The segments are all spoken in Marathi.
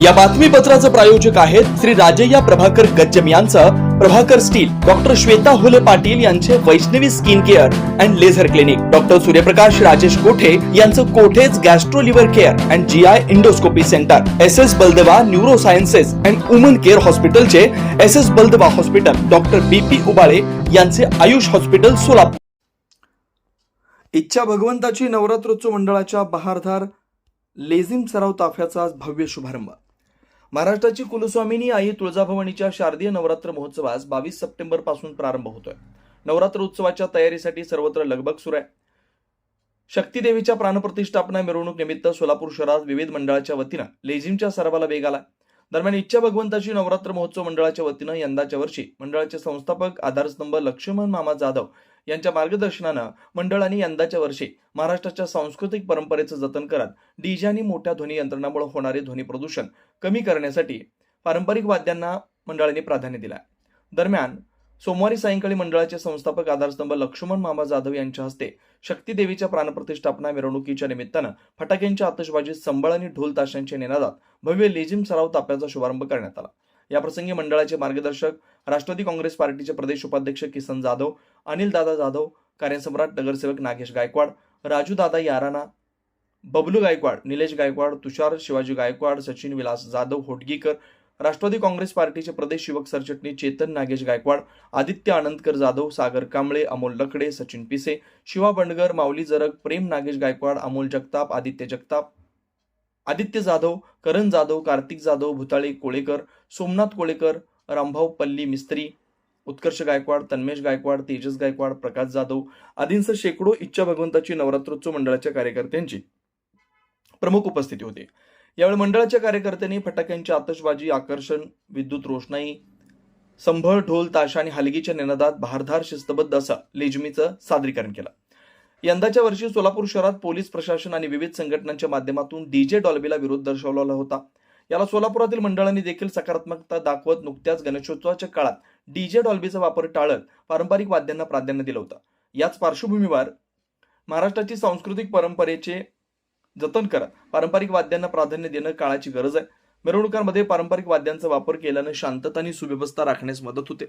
या बातमीपत्राचं प्रायोजक आहेत श्री राजय्या प्रभाकर गज्जम यांचं प्रभाकर स्टील डॉक्टर श्वेता हुले पाटील यांचे Vaishnavi skin care and laser clinic. Doctor Suryaprakash Rajesh Kothe यांचं Kothe's gastro liver care and G I endoscopy centre. S S Baldeva neuro sciences and woman care हॉस्पिटलचे S S Baldeva hospital. Doctor B P Ubale यांचे आयुष हॉस्पिटल सोलापूर. इच्छा भगवंताची नवरात्रोत्सव मंडळाच्या बहारधार लेझिम सराव ताफ्याचा आज भव्य शुभारंभ. महाराष्ट्राची कुलस्वामिनी आई तुळजाभवानीच्या शारदीय नवरात्र महोत्सवास बावीस सप्टेंबरपासून प्रारंभ होतोय. नवरात्र उत्सवाच्या तयारीसाठी सर्वत्र लगबग सुरू आहे. शक्तीदेवीच्या प्राणप्रतिष्ठापना मिरवणूक निमित्त सोलापूर शहरात विविध मंडळाच्या वतीनं लेझिमच्या सरावाला वेग आला. दरम्यान इच्छा भगवंताची नवरात्र महोत्सव मंडळाच्या वतीनं यंदाच्या वर्षी मंडळाचे संस्थापक आधारस्तंभ लक्ष्मण मामा जाधव यांच्या मार्गदर्शनानं मंडळाने यंदाच्या वर्षी महाराष्ट्राच्या सांस्कृतिक परंपरेचं जतन करत डीजे आणि मोठ्या ध्वनी यंत्रणामुळे होणारे ध्वनी प्रदूषण कमी करण्यासाठी पारंपरिक वाद्यांना मंडळाने प्राधान्य दिलं दरम्यान सोमवारी सायंकाळी मंडळाचे संस्थापक आधारस्तंभ लक्ष्मण मामा जाधव यांच्या हस्ते शक्तीदेवीच्या प्राणप्रतिष्ठापना मिरवणुकीच्या निमित्तानं फटाक्यांच्या आतषबाजीत संबळ आणि ढोल ताशांच्या निनादात भव्य लेझिम सराव ताप्याचा शुभारंभ करण्यात आला. याप्रसंगी मंडळाचे मार्गदर्शक राष्ट्रवादी काँग्रेस पार्टीचे प्रदेश उपाध्यक्ष किसन जाधव अनिल दादा जाधव कार्यसम्राट नगरसेवक नागेश गायकवाड राजू दादा याराना बबलू गायकवाड निलेश गायकवाड तुषार शिवाजी गायकवाड सचिन विलास जाधव होटगीकर राष्ट्रवादी काँग्रेस पार्टीचे प्रदेश युवक सरचिटणीस चेतन नागेश गायकवाड आदित्य आनंदकर जाधव सागर कांबळे अमोल लकडे सचिन पिसे शिवा बंडगर माऊली जरग प्रेम नागेश गायकवाड अमोल जगताप आदित्य जगताप आदित्य जाधव करण जाधव कार्तिक जाधव भुताळे कोळेकर सोमनाथ कोळेकर रामभाऊ पल्ली मिस्त्री उत्कर्ष गायकवाड तन्मेश गायकवाड तेजस गायकवाड प्रकाश जाधव आदींसह शेकडो इच्छा भगवंताची नवरात्रोत्सव मंडळाच्या कार्यकर्त्यांची प्रमुख उपस्थिती होती. यावेळी मंडळाच्या कार्यकर्त्यांनी फटाक्यांची आतषबाजी आकर्षण विद्युत रोषणाई संभळ ढोल ताशा आणि हलगीच्या निनादात भारधार शिस्तबद्ध असा लेजमीचं सादरीकरण केलं. यंदाच्या वर्षी सोलापूर शहरात पोलीस प्रशासन आणि विविध संघटनांच्या माध्यमातून डीजे डॉल्बीला विरोध दर्शवला होता. याला सोलापुरातील मंडळांनी देखील सकारात्मकता दाखवत नुकत्याच गणेशोत्सवाच्या काळात डीजे डॉल्बीचा वापर टाळत पारंपरिक वाद्यांना प्राधान्य दिलं होतं. याच पार्श्वभूमीवर महाराष्ट्राची सांस्कृतिक परंपरेचे जतन करत पारंपरिक वाद्यांना प्राधान्य देणं काळाची गरज आहे. मिरवणुकांमध्ये पारंपरिक वाद्यांचा वापर केल्यानं शांतता आणि सुव्यवस्था राखण्यास मदत होते.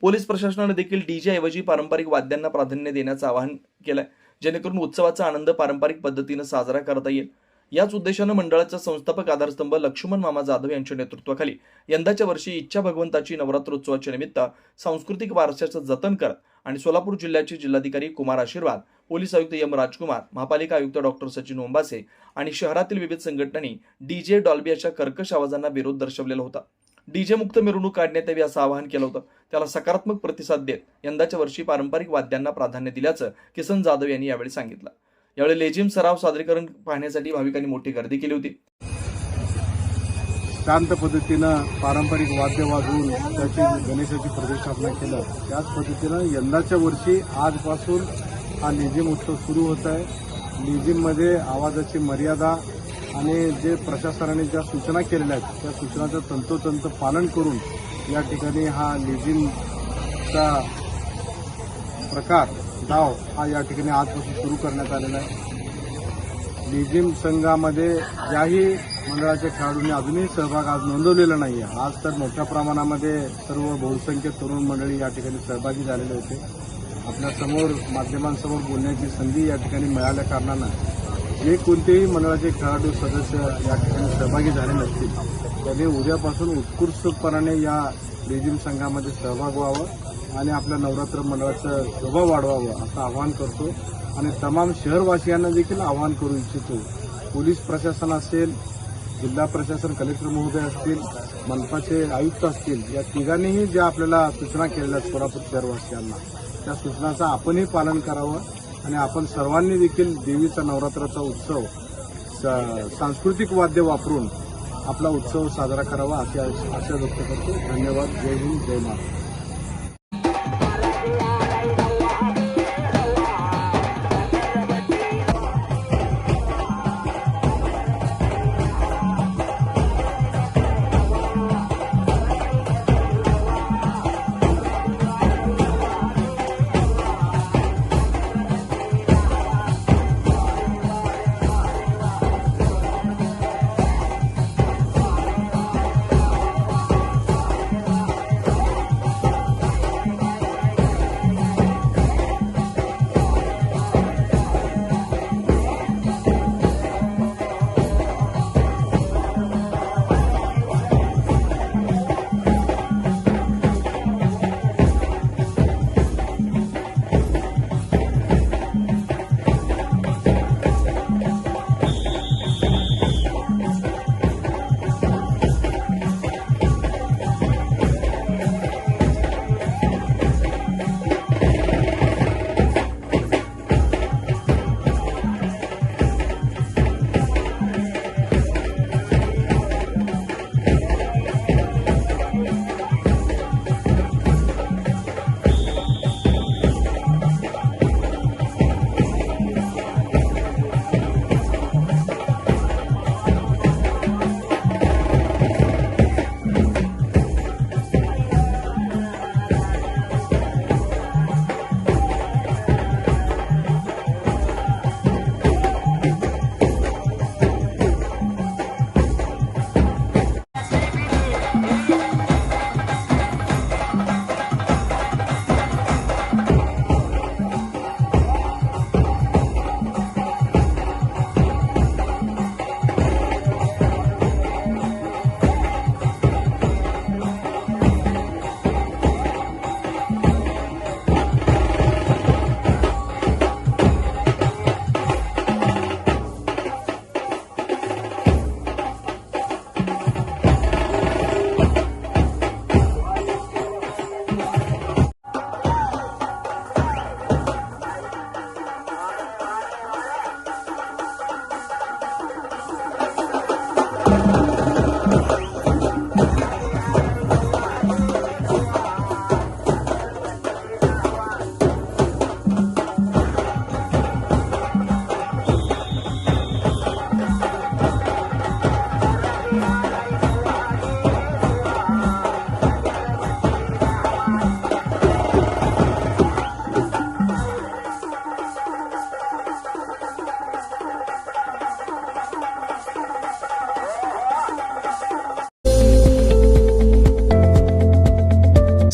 पोलीस प्रशासनाने देखील डीजे ऐवजी पारंपरिक वाद्यांना प्राधान्य देण्याचं आवाहन केलंय. जेणेकरून उत्सवाचा आनंद पारंपरिक पद्धतीनं साजरा करता येईल. याच उद्देशानं मंडळाचा संस्थापक आधारस्तंभ लक्ष्मण मामा जाधव यांच्या नेतृत्वाखाली यंदाच्या वर्षी इच्छा भगवंताची नवरात्रोत्सवाच्या निमित्त सांस्कृतिक वारशाचं जतन करत आणि सोलापूर जिल्ह्याचे जिल्हाधिकारी कुमार आशीर्वाद पोलीस आयुक्त एम राजकुमार महापालिका आयुक्त डॉक्टर सचिन ओंबासे आणि शहरातील विविध संघटनांनी डीजे डॉल्बी अशा कर्कश आवाजांना विरोध दर्शवलेला होता. डीजे मुक्त मिरवणूक काढण्यात यावी असं आवाहन केलं होतं. त्याला सकारात्मक प्रतिसाद देत यंदाच्या वर्षी पारंपरिक वाद्यांना प्राधान्य दिल्याचं किसन जाधव यांनी यावेळी सांगितलं. यावेळी लेझिम सराव सादरीकरण पाहण्यासाठी भाविकांनी मोठी गर्दी केली होती. शांत पद्धतीनं पारंपरिक वाद्य वाजवून त्याची गणेशाची प्रतिष्ठापना केलं. त्याच पद्धतीनं यंदाच्या वर्षी आजपासून हा लेझिम उत्सव सुरू होत आहे. लेझिममध्ये आवाजाची मर्यादा आणि जे प्रशासनाने ज्या सूचना केलेल्या आहेत त्या सूचनाचं तंतोतंत पालन करून या ठिकाणी हा लेझिमचा प्रकार डाव हा या ठिकाणी आजपासून सुरू करण्यात आलेला आहे. लेझिम संघामध्ये ज्याही मंडळाच्या खेळाडूंनी अजूनही सहभाग आज नोंदवलेला नाही आहे आज तर मोठ्या प्रमाणामध्ये सर्व बहुसंख्य तरुण मंडळी या ठिकाणी सहभागी झालेले होते. आपल्यासमोर माध्यमांसमोर बोलण्याची संधी या ठिकाणी मिळाल्या कारणानं जे कोणतेही मंडळाचे खेळाडू सदस्य या ठिकाणी सहभागी झाले नसतील त्यांनी उद्यापासून उत्कृष्टपणाने या लेझिम संघामध्ये सहभाग व्हावं. आणि आपल्या नवरात्र मंडळाचं शोभा वाढवावं असं आवाहन करतो. आणि तमाम शहरवासियांना देखील आवाहन करू इच्छितो. पोलीस प्रशासन असेल जिल्हा प्रशासन कलेक्टर महोदय असतील मनपाचे आयुक्त असतील या तिघांनीही ज्या आपल्याला सूचना केलेल्या आहेत सोलापूर शहरवासियांना त्या सूचनाचं आपणही पालन करावं. आणि आपण सर्वांनी देखील देवीचा नवरात्राचा उत्सव सांस्कृतिक वाद्य वापरून आपला उत्सव साजरा करावा अशी आशा व्यक्त करतो. धन्यवाद. जय हिंद. जय Maharashtra.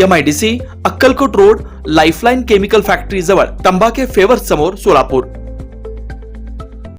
M I D C Akkalkot road lifeline chemical factory जवळ तंबाखे फेवर समोर सोलापूर.